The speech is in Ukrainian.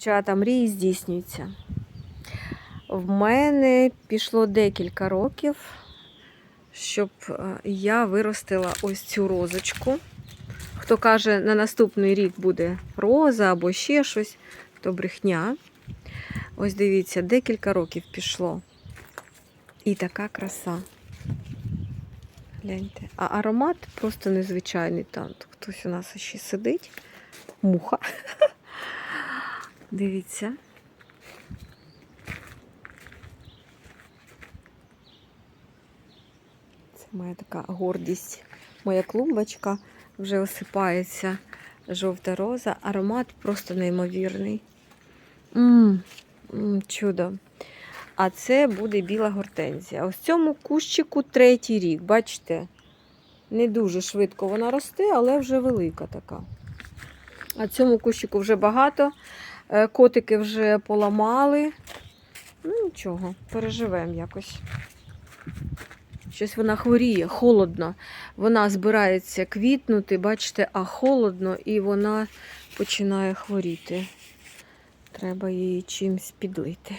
Дівчата, мрії здійснюються. В мене пішло декілька років, щоб е, я виростила ось цю розочку. Хто каже, на наступний рік буде роза або ще щось, то брехня. Ось дивіться, декілька років пішло. І така краса. Гляньте. А аромат просто незвичайний. Там хтось у нас ще сидить. Муха. Дивіться. Це моя така гордість. Моя клумбочка вже осипається жовта роза. Аромат просто неймовірний. М, м, чудо. А це буде біла гортензія. Ось цьому кущику третій рік, бачите? Не дуже швидко вона росте, але вже велика така. А цьому кущику вже багато. Е, Котики вже поламали. Ну, нічого, переживемо якось. Щось вона хворіє, холодно. Вона збирається квітнути, бачите, а холодно, і вона починає хворіти. Треба її чимось підлити.